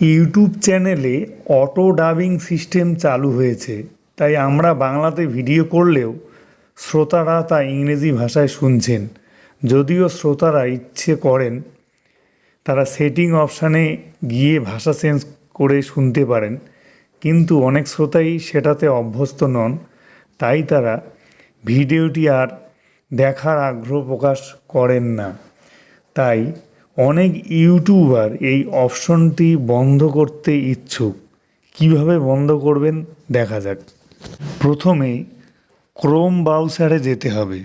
YouTube চ্যানেলে auto dubbing system চালু হয়েছে। তাই আমরা বাংলাতে ভিডিও করলেও শ্রোতারা তা ইংরেজি ভাষায় শুনছেন। যদিও শ্রোতারা ইচ্ছে করেন, তারা সেটিং অপশানে গিয়ে ভাষা চেঞ্জ করে শুনতে পারেন। কিন্তু অনেক শ্রোতাই সেটাতে অভ্যস্ত নন, তাই তারা ভিডিওটি আর দেখার আগ্রহ প্রকাশ করেন না। তাই অনেক ইউটিউবার এই অপশনটি বন্ধ করতে ইচ্ছুক। কীভাবে বন্ধ করবেন? দেখা যাক। প্রথমে ক্রোম ব্রাউজারে যেতে হবে।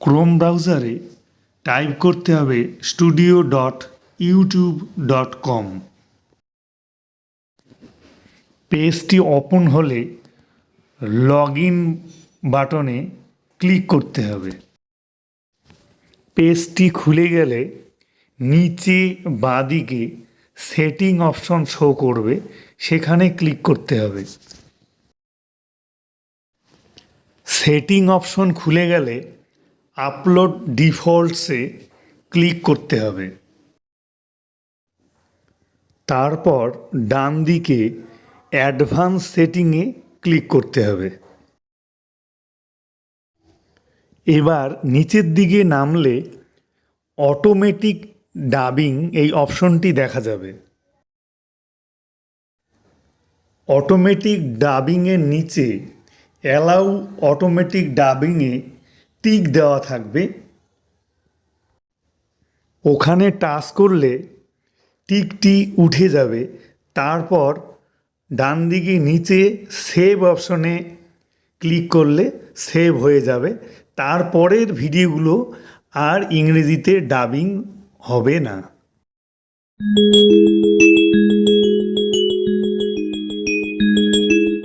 ক্রোম ব্রাউজারে টাইপ করতে হবে studio dot YouTube dot com পেজটি ওপেন হলে লগ ইন বাটনে ক্লিক করতে হবে। পেজটি খুলে গেলে নিচে বাঁদিকে সেটিং অপশন শো করবে, সেখানে ক্লিক করতে হবে। সেটিং অপশন খুলে গেলে আপলোড ডিফল্টসে ক্লিক করতে হবে। তারপর ডান দিকে অ্যাডভান্স সেটিংয়ে ক্লিক করতে হবে। এবার নিচের দিকে নামলে অটোমেটিক ডাবিং এই অপশনটি দেখা যাবে। অটোমেটিক ডাবিংয়ের নিচে অ্যালাউ অটোমেটিক ডাবিংয়ে টিক দেওয়া থাকবে। ওখানে টাচ করলে টিকটি উঠে যাবে। তারপর ডান দিকে নিচে সেভ অপশনে ক্লিক করলে সেভ হয়ে যাবে। তারপরের ভিডিওগুলো আর ইংরেজিতে ডাবিং হবে না।